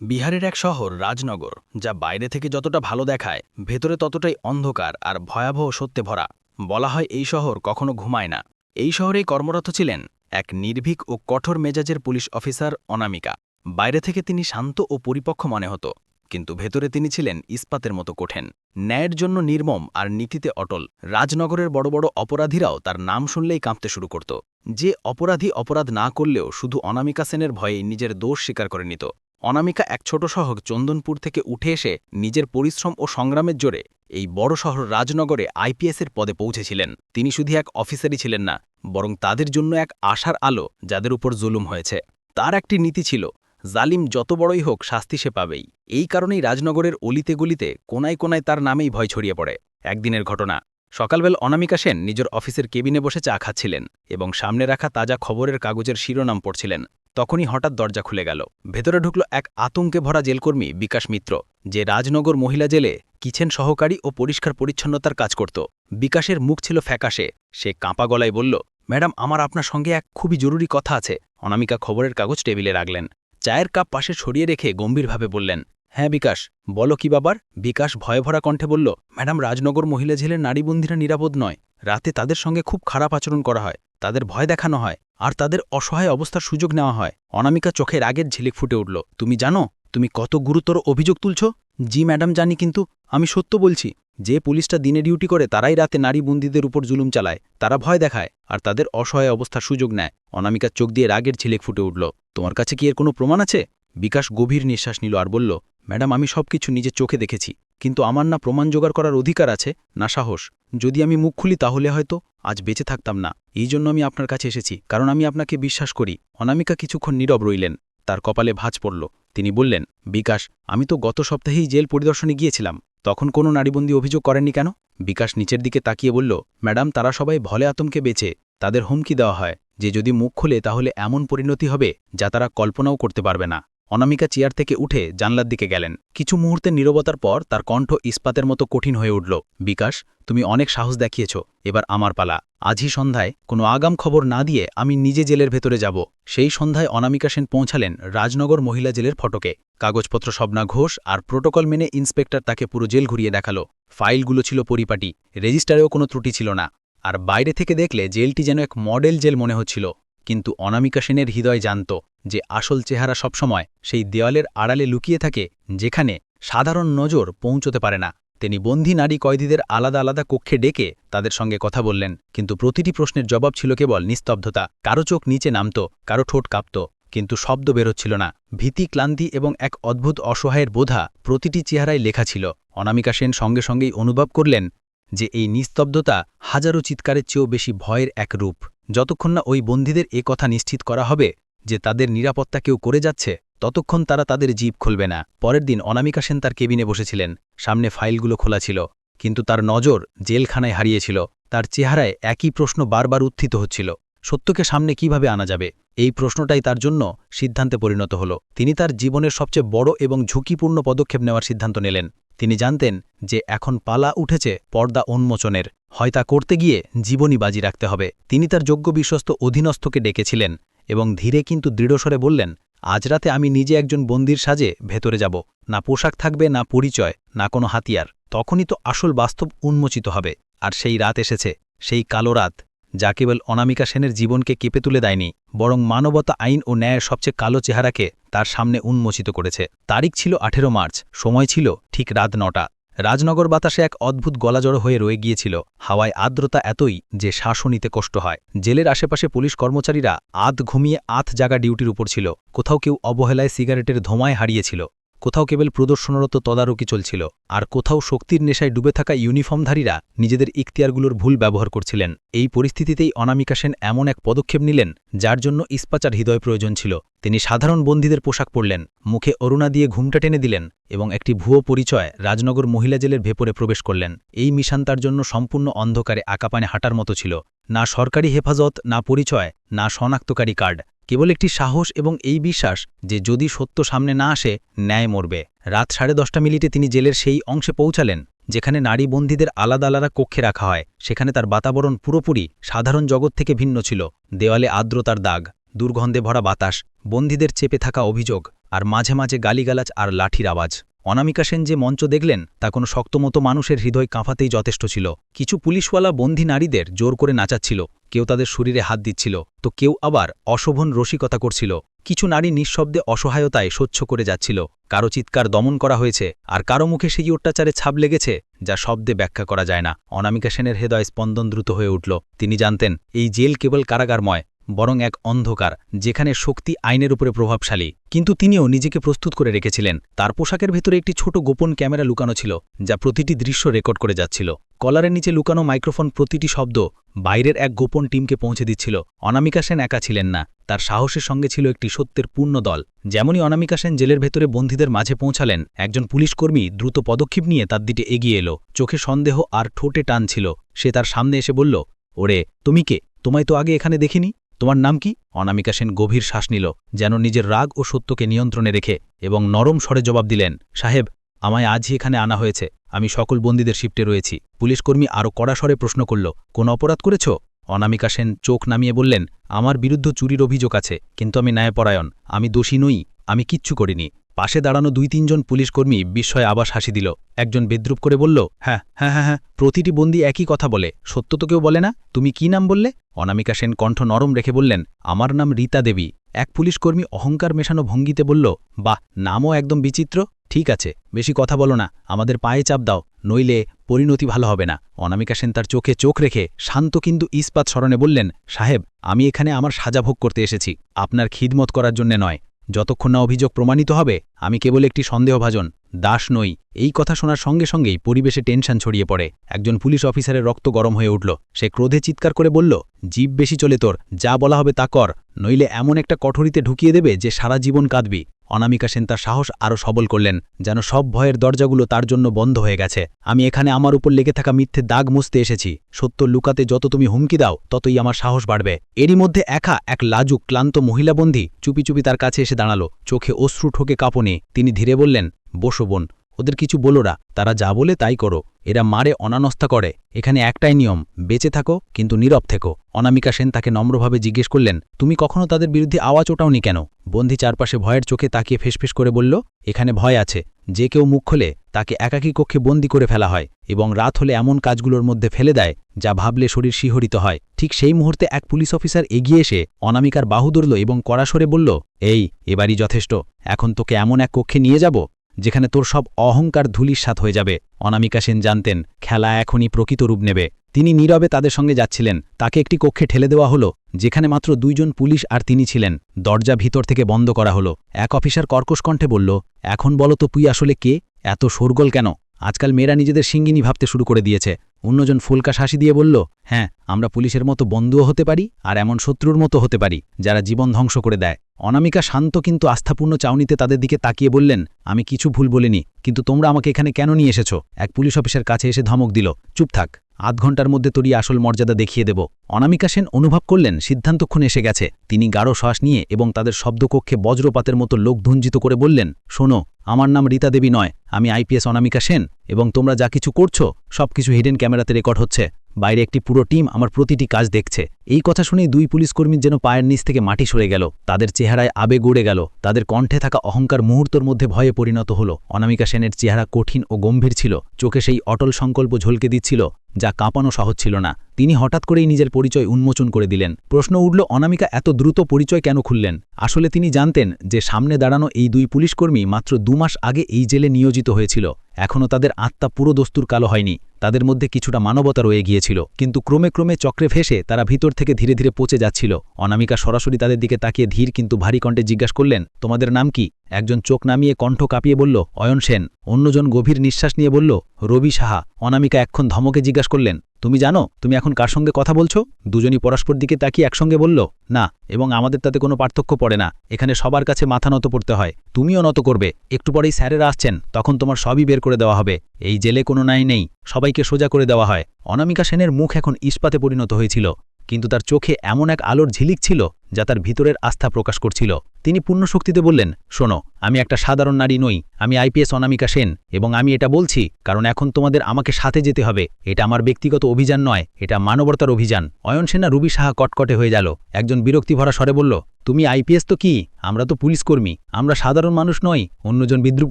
বিহারের এক শহর, রাজনগর, যা বাইরে থেকে যতটা ভালো দেখায়, ভেতরে ততটাই অন্ধকার আর ভয়াবহ সত্যে ভরা বলা হয় এই শহর কখনো ঘুমায় না। এই শহরেই কর্মরত ছিলেন এক নির্ভীক ও কঠোর মেজাজের পুলিশ অফিসার অনামিকা। বাইরে থেকে তিনি শান্ত ও পরিপক্ষ মনে হতো, কিন্তু ভেতরে তিনি ছিলেন ইস্পাতের মতো কঠেন। ন্যায়ের জন্য নির্মম আর নীতিতে অটল। রাজনগরের বড় বড় অপরাধীরাও তার নাম শুনলেই কাঁপতে শুরু করত। যে অপরাধী অপরাধ না করলেও শুধু অনামিকা সেনের ভয়ে নিজের দোষ স্বীকার করে নিত। অনামিকা এক ছোট শহর চন্দনপুর থেকে উঠে এসে নিজের পরিশ্রম ও সংগ্রামের জোরে এই বড় শহর রাজনগরে আইপিএসের পদে পৌঁছেছিলেন। তিনি শুধু এক অফিসারই ছিলেন না, বরং তাদের জন্য এক আশার আলো যাদের উপর জুলুম হয়েছে। তার একটি নীতি ছিল, জালিম যত বড়ই হোক শাস্তি সে পাবেই। এই কারণেই রাজনগরের অলিতে গলিতে কোনায় কোনায় তার নামেই ভয় ছড়িয়ে পড়ে। একদিনের ঘটনা, সকালবেলা অনামিকা সেন নিজের অফিসের কেবিনে বসে চা খাচ্ছিলেন এবং সামনে রাখা তাজা খবরের কাগজের শিরোনাম পড়ছিলেন। তখনই হঠাৎ দরজা খুলে গেল। ভেতরে ঢুকল এক আতঙ্কে ভরা জেলকর্মী বিকাশ মিত্র, যে রাজনগর মহিলা জেলে কিচেন সহকারী ও পরিষ্কার পরিচ্ছন্নতার কাজ করত। বিকাশের মুখ ছিল ফ্যাকাশে। সে কাঁপা গলায় বলল, ম্যাডাম, আমার আপনার সঙ্গে এক খুবই জরুরি কথা আছে। অনামিকা খবরের কাগজ টেবিলে রাখলেন। চায়ের কাপ পাশে সরিয়ে রেখে গম্ভীরভাবে বললেন হ্যাঁ বিকাশ, বলো কি বাবার বিকাশ ভয়ভরা কণ্ঠে বলল, ম্যাডাম, রাজনগর মহিলা জেলের নারীবন্দীরা নিরাপদ নয়। রাতে তাদের সঙ্গে খুব খারাপ আচরণ করা হয়। তাদের ভয় দেখানো হয়। আর তাদের অসহায় অবস্থার সুযোগ নেওয়া হয়। অনামিকা চোখের আগের ঝিলিক ফুটে উঠল। তুমি জানো, তুমি কত গুরুতর অভিযোগ তুলছ? জি, ম্যাডাম, জানি, কিন্তু আমি সত্য বলছি। যে পুলিশটা দিনে ডিউটি করে, তারাই রাতে নারী বন্দীদের উপর জুলুম চালায়। তারা ভয় দেখায় আর তাদের অসহায় অবস্থার সুযোগ নেয়। অনামিকার চোখ দিয়ে রাগের ঝিলিক ফুটে উঠল। তোমার কাছে কি এর কোনো প্রমাণ আছে? বিকাশ গভীর নিঃশ্বাস নিল আর বলল, ম্যাডাম, আমি সব কিছু চোখে দেখেছি। কিন্তু আমার না প্রমাণ জোগাড় করার অধিকার আছে, না সাহস। যদি আমি মুখ খুলি তাহলে হয়তো আজ বেঁচে থাকতাম না। এই জন্য আমি আপনার কাছে এসেছি, কারণ আমি আপনাকে বিশ্বাস করি। অনামিকা কিছুক্ষণ নীরব রইলেন। তার কপালে ভাঁজ পড়ল। তিনি বললেন, বিকাশ, আমি তো গত সপ্তাহেই জেল পরিদর্শনে গিয়েছিলাম। তখন কোনো নারীবন্দী অভিযোগ করেননি কেন? বিকাশ নিচের দিকে তাকিয়ে বলল, ম্যাডাম, তারা সবাই ভলে আতঙ্কে বেঁচে। তাদের হুমকি দেওয়া হয় যে যদি মুখ খোলে তাহলে এমন পরিণতি হবে যা তারা কল্পনাও করতে পারবে না। অনামিকা চেয়ার থেকে উঠে জানলার দিকে গেলেন। কিছু মুহূর্তের নীরবতার পর তার কণ্ঠ ইস্পাতের মতো কঠিন হয়ে উঠল। বিকাশ, তুমি অনেক সাহস দেখিয়েছ, এবার আমার পালা। আজই সন্ধ্যায় কোনো আগাম খবর না দিয়ে আমি নিজে জেলের ভেতরে যাব। সেই সন্ধ্যায় অনামিকা সেন পৌঁছালেন রাজনগর মহিলা জেলের ফটকে। কাগজপত্র স্বপ্না ঘোষ আর প্রোটোকল মেনে ইন্সপেক্টর তাকে পুরো জেল ঘুরিয়ে দেখাল। ফাইলগুলো ছিল পরিপাটি, রেজিস্টারেও কোনো ত্রুটি ছিল না। আর বাইরে থেকে দেখলে জেলটি যেন এক মডেল জেল মনে হচ্ছিল। কিন্তু অনামিকা সেনের হৃদয় জানত যে আসল চেহারা সবসময় সেই দেওয়ালের আড়ালে লুকিয়ে থাকে যেখানে সাধারণ নজর পৌঁছতে পারে না। তিনি বন্দী নারী কয়েদিদের আলাদা আলাদা কক্ষে ডেকে তাদের সঙ্গে কথা বললেন, কিন্তু প্রতিটি প্রশ্নের জবাব ছিল কেবল নিস্তব্ধতা। কারও চোখ নিচে নামত, কারও ঠোঁট কাঁপত, কিন্তু শব্দ বেরোচ্ছিল না। ভীতি, ক্লান্তি এবং এক অদ্ভুত অসহায়ের বোধা প্রতিটি চেহারায় লেখা ছিল। অনামিকা সেন সঙ্গে সঙ্গেই অনুভব করলেন যে এই নিস্তব্ধতা হাজারো চিৎকারের চেয়েও বেশি ভয়ের এক রূপ। যতক্ষণ না ওই বন্দীদের এ কথা নিশ্চিত করা হবে যে তাদের নিরাপত্তা কেউ করে যাচ্ছে, ততক্ষণ তারা তাদের জীব খুলবে না। পরের দিন অনামিকা সেন তার কেবিনে বসেছিলেন। সামনে ফাইলগুলো খোলা ছিল, কিন্তু তার নজর জেলখানায় হারিয়েছিল। তার চেহারায় একই প্রশ্ন বারবার উত্থিত হচ্ছিল, সত্যকে সামনে কীভাবে আনা যাবে? এই প্রশ্নটাই তার জন্য সিদ্ধান্তে পরিণত হল। তিনি তার জীবনের সবচেয়ে বড় এবং ঝুঁকিপূর্ণ পদক্ষেপ নেওয়ার সিদ্ধান্ত নিলেন। তিনি জানতেন যে এখন পালা উঠেছে পর্দা উন্মোচনের। হয় তা করতে গিয়ে জীবনই বাজি রাখতে হবে। তিনি তার যোগ্য বিশ্বস্ত অধীনস্থকে ডেকেছিলেন এবং ধীরে কিন্তু দৃঢ়স্বরে বললেন, আজ রাতে আমি নিজে একজন বন্দির সাজে ভেতরে যাব। না পোশাক থাকবে, না পরিচয়, না কোনো হাতিয়ার। তখনই তো আসল বাস্তব উন্মোচিত হবে। আর সেই রাত এসেছে, সেই কালো রাত, যা কেবল অনামিকা সেনের জীবনকে কেঁপে তুলে দেয়নি, বরং মানবতা, আইন ও ন্যায়ের সবচেয়ে কালো চেহারাকে তার সামনে উন্মোচিত করেছে। তারিখ ছিল আঠেরো মার্চ, সময় ছিল ঠিক রাত নটা। রাজনগর বাতাসে এক অদ্ভুত গলাজড় হয়ে রয়ে গিয়েছিল। হাওয়ায় আর্দ্রতা এতই যে শ্বাসও নিতে কষ্ট হয়। জেলের আশেপাশে পুলিশ কর্মচারীরা আধ ঘুমিয়ে আধ জাগা ডিউটির উপর ছিল। কোথাও কেউ অবহেলায় সিগারেটের ধোঁয়ায় হারিয়েছিল। কোথাও কেবল প্রদর্শনরত তদারকি চলছিল, আর কোথাও শক্তির নেশায় ডুবে থাকা ইউনিফর্মধারীরা নিজেদের ইখতিয়ারগুলোর ভুল ব্যবহার করছিলেন। এই পরিস্থিতিতেই অনামিকা সেন এমন এক পদক্ষেপ নিলেন, যার জন্য ইস্পাচার হৃদয় প্রয়োজন ছিল। তিনি সাধারণ বন্দীদের পোশাক পরলেন, মুখে অরুণা দিয়ে ঘুমটা টেনে দিলেন এবং একটি ভুয়ো পরিচয় রাজনগর মহিলা জেলের ভেপরে প্রবেশ করলেন। এই মিশন তার জন্য সম্পূর্ণ অন্ধকারে আকাপানে হাঁটার মতো ছিল। না সরকারি হেফাজত, না পরিচয়, না শনাক্তকারী কার্ড। কেবল একটি সাহস এবং এই বিশ্বাস যে যদি সত্য সামনে না আসে, ন্যায় মরবে। রাত সাড়ে দশটা মিনিটে তিনি জেলের সেই অংশে পৌঁছালেন, যেখানে নারী বন্দীদের আলাদা আলাদা কক্ষে রাখা হয়। সেখানে তার বাতাবরণ পুরোপুরি সাধারণ জগৎ থেকে ভিন্ন ছিল। দেওয়ালে আর্দ্রতার দাগ, দুর্গন্ধে ভরা বাতাস, বন্দীদের চেপে থাকা অভিযোগ, আর মাঝে মাঝে গালিগালাজ আর লাঠির আওয়াজ। অনামিকা সেন যে মঞ্চ দেখলেন, তা কোনো শক্তমতো মানুষের হৃদয় কাঁপাতেই যথেষ্ট ছিল। কিছু পুলিশওয়ালা বন্দী নারীদের জোর করে নাচাচ্ছিল, কেউ তাদের শরীরে হাত দিচ্ছিল, তো কেউ আবার অশোভন রসিকতা করছিল। কিছু নারী নিঃশব্দে অসহায়তায় স্বচ্ছ করে যাচ্ছিল, কারও চিৎকার দমন করা হয়েছে, আর কারও মুখে সেই অত্যাচারে ছাপ লেগেছে, যা শব্দে ব্যাখ্যা করা যায় না। অনামিকা সেনের হৃদয় স্পন্দন দ্রুত হয়ে উঠল। তিনি জানতেন, এই জেল কেবল কারাগারময় বরং এক অন্ধকার, যেখানে শক্তি আইনের উপরে প্রভাবশালী। কিন্তু তিনিও নিজেকে প্রস্তুত করে রেখেছিলেন। তার পোশাকের ভেতরে একটি ছোট গোপন ক্যামেরা লুকানো ছিল, যা প্রতিটি দৃশ্য রেকর্ড করে যাচ্ছিল। কলারের নিচে লুকানো মাইক্রোফোন প্রতিটি শব্দ বাইরের এক গোপন টিমকে পৌঁছে দিচ্ছিল। অনামিকা সেন একা ছিলেন না। তার সাহসের সঙ্গে ছিল একটি সত্যের পূর্ণ দল। যেমনই অনামিকা সেন জেলের ভেতরে বন্দীদের মাঝে পৌঁছালেন, একজন পুলিশকর্মী দ্রুত পদক্ষেপ নিয়ে তার দিকে এগিয়ে এলো। চোখে সন্দেহ আর ঠোঁটে টান ছিল। সে তার সামনে এসে বলল, ওরে, তুমি কে? তোমায় তো আগে এখানে দেখিনি? তোমার নাম কি? অনামিকা সেন গভীর শ্বাস নিল, যেন নিজের রাগ ও সত্যকে নিয়ন্ত্রণে রেখে এবং নরম স্বরে জবাব দিলেন, সাহেব, আমায় আজই এখানে আনা হয়েছে। আমি সকল বন্দীদের শিফটে রয়েছি। পুলিশকর্মী আরও কড়া স্বরে প্রশ্ন করল, কোন অপরাধ করেছ? অনামিকা সেন চোখ নামিয়ে বললেন, আমার বিরুদ্ধ চুরির অভিযোগ আছে, কিন্তু আমি ন্যায়পরায়ণ। আমি দোষী নই, আমি কিচ্ছু করিনি। পাশে দাঁড়ানো দুই তিনজন পুলিশকর্মী বিস্ময়ে আবাস হাসি দিল। একজন বিদ্রুপ করে বলল হ্যাঁ হ্যাঁ হ্যাঁ হ্যাঁ প্রতিটি বন্দী একই কথা বলে। সত্য তো কেউ বলে না। তুমি কি নাম বললে? অনামিকা সেন কণ্ঠ নরম রেখে বললেন, আমার নাম রীতা দেবী। এক পুলিশকর্মী অহংকার মেশানো ভঙ্গিতে বলল, বাহ, নামও একদম বিচিত্র। ঠিক আছে, বেশি কথা বলো না। আমাদের পায়ে চাপ দাও, নইলে পরিণতি ভালো হবে না। অনামিকা সেন তার চোখে চোখ রেখে শান্ত কিন্তু ইস্পাত স্মরণে বললেন, সাহেব, আমি এখানে আমার সাজা ভোগ করতে এসেছি। আপনার খিদমত করার জন্য নয়। যতক্ষণ না অভিযোগ প্রমাণিত হবে, আমি কেবল একটি সন্দেহভাজন, দাস নই। এই কথা শোনার সঙ্গে সঙ্গেই পরিবেশে টেনশন ছড়িয়ে পড়ে। একজন পুলিশ অফিসারের রক্ত গরম হয়ে উঠল। সে ক্রোধে চিৎকার করে বলল, জীব বেশি চলে তোর, যা বলা হবে তা কর, নইলে এমন একটা কঠোরিতে ঢুকিয়ে দেবে যে সারা জীবন কাঁদবি। অনামিকা সেন তার সাহস আরও সবল করলেন, যেন সব ভয়ের দরজাগুলো তার জন্য বন্ধ হয়ে গেছে। আমি এখানে আমার উপর লেগে থাকা মিথ্যে দাগ মুছতে এসেছি। সত্য লুকাতে যত তুমি হুমকি দাও, ততই আমার সাহস বাড়বে। এরই মধ্যে একা এক লাজুক, ক্লান্ত মহিলাবন্দী চুপি চুপি তার কাছে এসে দাঁড়াল। চোখে অশ্রু ঠোকে কাঁপনে। তিনি ধীরে বললেন, বসো বোন, ওদের কিছু বলোরা তারা যা বলে তাই করো। এরা মারে অনানস্থা করে। এখানে একটাই নিয়ম, বেঁচে থাকো কিন্তু নীরব থেকো। অনামিকা সেন তাকে নম্রভাবে জিজ্ঞেস করলেন, তুমি কখনো তাদের বিরুদ্ধে আওয়াজ ওটাওনি কেন? বন্ধি চারপাশে ভয়ের চোখে তাকিয়ে ফেসফেস করে বলল, এখানে ভয় আছে। যে কেউ মুখ খোলে, তাকে একাকী কক্ষে বন্দি করে ফেলা হয় এবং রাত হলে এমন কাজগুলোর মধ্যে ফেলে দেয় যা ভাবলে শরীর শিহরিত হয়। ঠিক সেই মুহূর্তে এক পুলিশ অফিসার এগিয়ে এসে অনামিকার বাহু ধরল এবং কড়াসরে বলল, এই, এবারই যথেষ্ট। এখন তোকে এমন এক কক্ষে নিয়ে যাব যেখানে তোর সব অহংকার ধুলিস্বাত হয়ে যাবে। অনামিকা সেন জানতেন, খেলা এখনই প্রকৃত রূপ নেবে। তিনি নীরবে তাদের সঙ্গে যাচ্ছিলেন। তাকে একটি কক্ষে ঠেলে দেওয়া হলো, যেখানে মাত্র দুইজন পুলিশ আর তিনি ছিলেন। দরজা ভিতর থেকে বন্ধ করা হলো। এক অফিসার কর্কশ কণ্ঠে বলল, এখন বলো তো তুই আসলে কে? এত শোরগোল কেন? আজকাল মেয়েরা নিজেদের সিঙ্গিনী ভাবতে শুরু করে দিয়েছে। অন্যজন ফুলকা শাসি দিয়ে বলল হ্যাঁ আমরা পুলিশের মতো বন্ধুও হতে পারি আর এমন শত্রুর মতো হতে পারি, যারা জীবন ধ্বংস করে দেয়। অনামিকা শান্ত কিন্তু আস্থাপূর্ণ চাউনিতে তাদের দিকে তাকিয়ে বললেন, আমি কিছু ভুল বলিনি, কিন্তু তোমরা আমাকে এখানে কেন নিয়ে এসেছ? এক পুলিশ অফিসার কাছে এসে ধমক দিল, চুপ থাক, আধ ঘণ্টার মধ্যে তোরই আসল মর্যাদা দেখিয়ে দেব। অনামিকা সেন অনুভব করলেন, সিদ্ধান্তক্ষণ এসে গেছে, তিনি গাঢ় শ্বাস নিয়ে এবং তাদের শব্দকক্ষে বজ্রপাতের মতো লোক ধুঞ্জিত করে বললেন, শোনো, আমার নাম রীতা দেবী নয়, আমি আইপিএস অনামিকা সেন, এবং তোমরা যা কিছু করছ, সবকিছু হিডেন ক্যামেরাতে রেকর্ড হচ্ছে। বাইরে একটি পুরো টিম আমার প্রতিটি কাজ দেখছে। এই কথা শুনেই দুই পুলিশকর্মীর যেন পায়ের নিচ থেকে মাটি সরে গেল। তাদের চেহারায় আবেগ উড়ে গেল। তাদের কণ্ঠে থাকা অহংকার মুহূর্তর মধ্যে ভয়ে পরিণত হল। অনামিকা সেনের চেহারা কঠিন ও গম্ভীর ছিল। চোখে সেই অটল সংকল্প ঝলকে দিচ্ছিল, যা কাঁপানো সহজ ছিল না। তিনি হঠাৎ করেই নিজের পরিচয় উন্মোচন করে দিলেন। প্রশ্ন উঠল, অনামিকা এত দ্রুত পরিচয় কেন খুললেন? আসলে তিনি জানতেন যে সামনে দাঁড়ানো এই দুই পুলিশকর্মী মাত্র দু মাস আগে এই জেলে নিয়োজিত হয়েছিল। এখনও তাদের আত্মা পুরো দস্তুর কালো হয়নি। তাদের মধ্যে কিছুটা মানবতা রয়ে গিয়েছিল কিন্তু ক্রমে ক্রমে চক্রে ভেসে তারা ভিতর থেকে ধীরে ধীরে পচে যাচ্ছিল। অনামিকা সরাসরি তাদের দিকে তাকিয়ে ধীর কিন্তু ভারী কণ্ঠে জিজ্ঞাসা করলেন, তোমাদের নাম কি? একজন চোখ নামিয়ে কণ্ঠ কাঁপিয়ে বলল, অয়ন সেন। অন্যজন গভীর নিঃশ্বাস নিয়ে বলল, রবি সাহা। অনামিকা এক্ষণ ধমকে জিজ্ঞাসা করলেন তুমি জানো, তুমি এখন কার সঙ্গে কথা বলছো? দুজনই পরস্পর দিকে তাকিয়ে একসঙ্গে বলল, না, এবং আমাদের তাতে কোনো পার্থক্য পড়ে না। এখানে সবার কাছে মাথা নত পড়তে হয়। তুমিও নত করবে। একটু পরেই স্যারেরা আসছেন। তখন তোমার সবই বের করে দেওয়া হবে। এই জেলে কোনো নাই নেই। সবাইকে সোজা করে দেওয়া হয়। অনামিকা সেনের মুখ এখন ইস্পাতে পরিণত হয়েছিল। কিন্তু তার চোখে এমন এক আলোর ঝিলিক ছিল যা তার ভিতরের আস্থা প্রকাশ করছিল। তিনি পূর্ণশক্তিতে বললেন, শোনো, আমি একটা সাধারণ নারী নই, আমি আইপিএস অনামিকা সেন, এবং আমি এটা বলছি কারণ এখন তোমাদের আমাকে সাথে যেতে হবে। এটা আমার ব্যক্তিগত অভিযান নয়, এটা মানবতার অভিযান। অয়ন সেনা রুবি সাহা কটকটে হয়ে গেল। একজন বিরক্তিভরা স্বরে বলল, তুমি আইপিএস তো কি? আমরা তো পুলিশ কর্মী। আমরা সাধারণ মানুষ নই। অন্যজন বিদ্রুপ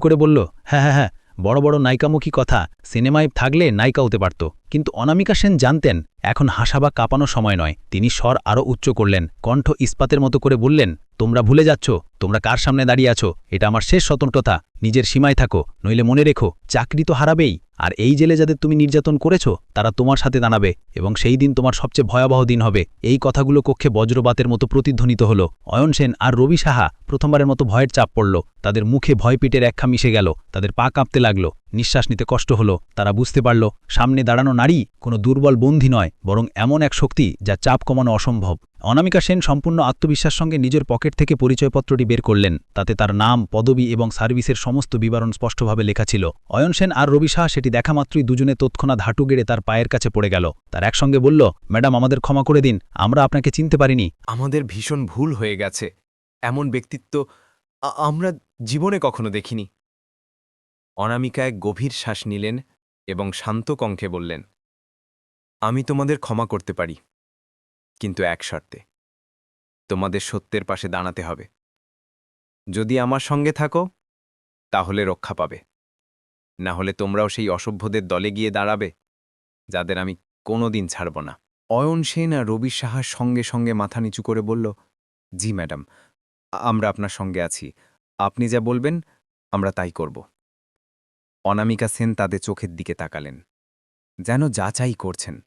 করে বলল হ্যাঁ হ্যাঁ হ্যাঁ বড় বড় নায়িকামুখী কথা। সিনেমায় থাকলে নায়িকা হতে পারত। কিন্তু অনামিকা সেন জানতেন, এখন হাসা বা কাঁপানো সময় নয়। তিনি স্বর আরও উচ্চ করলেন, কণ্ঠ ইস্পাতের মতো করে বললেন, তোমরা ভুলে যাচ্ছ, তোমরা কার সামনে দাঁড়িয়ে আছো? এটা আমার শেষ স্বতন্ত্রতা, নিজের সীমায় থাকো, নইলে মনে রেখো, চাকরি তো হারাবেই। আর এই জেলে যাদের তুমি নির্যাতন করেছ, তারা তোমার সাথে দাঁড়াবে, এবং সেই দিন তোমার সবচেয়ে ভয়াবহ দিন হবে। এই কথাগুলো কক্ষে বজ্রবাতের মতো প্রতিধ্বনিত হল। অয়ন সেন আর রবি সাহা প্রথমবারের মতো ভয়ের চাপ পড়ল। তাদের মুখে ভয় পিটের একখা মিশে গেল, তাদের পা কাঁপতে লাগল। নিঃশ্বাস নিতে কষ্ট হলো, তারা বুঝতে পারল, সামনে দাঁড়ানো নারী কোনো দুর্বল বন্ধী নয়, বরং এমন এক শক্তি যা চাপ কমানো অসম্ভব। অনামিকা সেন সম্পূর্ণ আত্মবিশ্বাস সঙ্গে নিজের পকেট থেকে পরিচয়পত্রটি বের করলেন, তাতে তার নাম, পদবি এবং সার্ভিসের সমস্ত বিবরণ স্পষ্টভাবে লেখা ছিল। অয়ন সেন আর রবি শাহ সেটি দেখা মাত্রই দুজনে তৎক্ষণাৎ হাঁটু গেড়ে তার পায়ের কাছে পড়ে গেল। তার একসঙ্গে বলল, ম্যাডাম, আমাদের ক্ষমা করে দিন, আমরা আপনাকে চিনতে পারিনি। আমাদের ভীষণ ভুল হয়ে গেছে। এমন ব্যক্তিত্ব আমরা জীবনে কখনো দেখিনি। অনামিকা এক গভীর শ্বাস নিলেন এবং শান্ত কণ্ঠে বললেন, আমি তোমাদের ক্ষমা করতে পারি, কিন্তু এক শর্তে। তোমাদের সত্যের পাশে দাঁড়াতে হবে। যদি আমার সঙ্গে থাকো, তাহলে রক্ষা পাবে। না হলে তোমরাও সেই অসভ্যদের দলে গিয়ে দাঁড়াবে, যাদের আমি কোনোদিন ছাড়ব না। অয়ন সেন আর রবি সাহার সঙ্গে সঙ্গে মাথা নিচু করে বলল, জি ম্যাডাম আমরা আপনার সঙ্গে আছি। আপনি যা বলবেন, আমরা তাই করব। অনামিকা সেন তাদের চোখের দিকে তাকালেন। যেন যাচাই করছেন,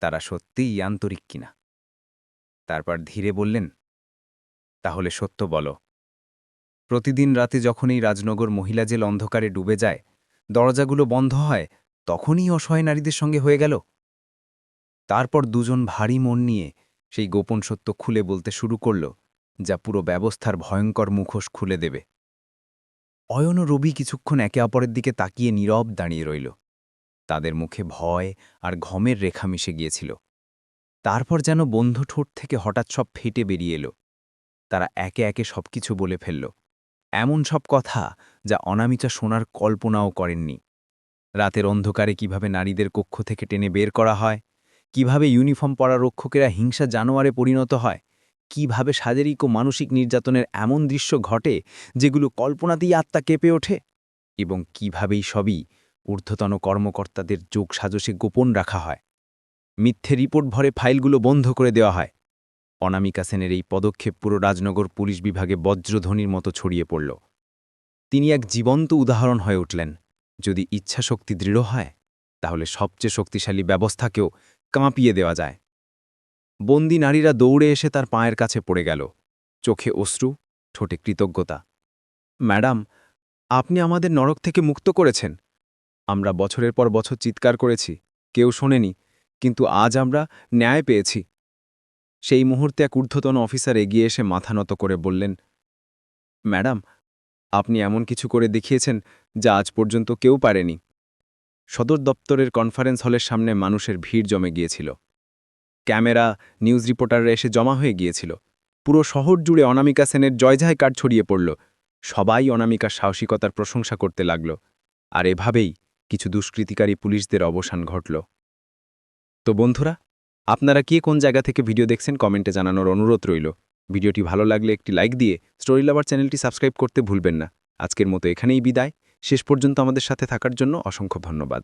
তারা সত্যিই আন্তরিক কিনা। তারপর ধীরে বললেন, তাহলে সত্য বলো। প্রতিদিন রাতে যখনই রাজনগর মহিলা জেল অন্ধকারে ডুবে যায়, দরজাগুলো বন্ধ হয়, তখনই অসহায় নারীদের সঙ্গে হয়ে গেল। তারপর দুজন ভারী মন নিয়ে সেই গোপন সত্য খুলে বলতে শুরু করল, যা পুরো ব্যবস্থার ভয়ঙ্কর মুখোশ খুলে দেবে। অয়ন রবি কিছুক্ষণ একে অপরের দিকে তাকিয়ে নীরব দাঁড়িয়ে রইল। তাদের মুখে ভয় আর ঘমের রেখা মিশে গিয়েছিল। তারপর যেন বন্ধ ঠোঁট থেকে হঠাৎ সব ফেটে বেরিয়ে এলো। তারা একে একে সবকিছু বলে ফেলল। এমন সব কথা যা অনামিকা শোনার কল্পনাও করেননি। রাতের অন্ধকারে কীভাবে নারীদের কক্ষ থেকে টেনে বের করা হয়, কীভাবে ইউনিফর্ম পরা রক্ষকেরা হিংসা জানোয়ারে পরিণত হয় কীভাবে শারীরিক ও মানসিক নির্যাতনের এমন দৃশ্য ঘটে যেগুলো কল্পনাতেই আত্মা কেঁপে ওঠে? এবং কিভাবেই সবই ঊর্ধ্বতন কর্মকর্তাদের যোগ সাজসে গোপন রাখা হয়? মিথ্যে রিপোর্ট ভরে ফাইলগুলো বন্ধ করে দেওয়া হয়। অনামিকা সেনের এই পদক্ষেপ পুরো রাজনগর পুলিশ বিভাগে বজ্রধ্বনির মতো ছড়িয়ে পড়ল। তিনি এক জীবন্ত উদাহরণ হয়ে উঠলেন। যদি ইচ্ছাশক্তি দৃঢ় হয়, তাহলে সবচেয়ে শক্তিশালী ব্যবস্থাকেও কাঁপিয়ে দেওয়া যায়। বন্দি নারীরা দৌড়ে এসে তার পায়ের কাছে পড়ে গেল। চোখে অশ্রু, ঠোঁটে কৃতজ্ঞতা। ম্যাডাম, আপনি আমাদের নরক থেকে মুক্ত করেছেন। আমরা বছরের পর বছর চিৎকার করেছি, কেউ শোনেনি, কিন্তু আজ আমরা ন্যায় পেয়েছি। সেই মুহূর্তে এক ঊর্ধ্বতন অফিসার এগিয়ে এসে মাথা নত করে বললেন, ম্যাডাম, আপনি এমন কিছু করে দেখিয়েছেন যা আজ পর্যন্ত কেউ পারেনি। সদর দপ্তরের কনফারেন্স হলের সামনে মানুষের ভিড় জমে গিয়েছিল। ক্যামেরা, নিউজ রিপোর্টাররা এসে জমা হয়ে গিয়েছিল। পুরো শহর জুড়ে অনামিকা সেনের জয়জয় কার্ড ছড়িয়ে পড়ল। সবাই অনামিকার সাহসিকতার প্রশংসা করতে লাগল। আর এভাবেই কিছু দুষ্কৃতিকারী পুলিশদের অবসান ঘটল। তো বন্ধুরা, আপনারা কে কোন জায়গা থেকে ভিডিও দেখছেন কমেন্টে জানানোর অনুরোধ রইল। ভিডিওটি ভালো লাগলে একটি লাইক দিয়ে স্টোরি লাভার চ্যানেলটি সাবস্ক্রাইব করতে ভুলবেন না। আজকের মতো এখানেই বিদায়। শেষ পর্যন্ত আমাদের সাথে থাকার জন্য অসংখ্য ধন্যবাদ।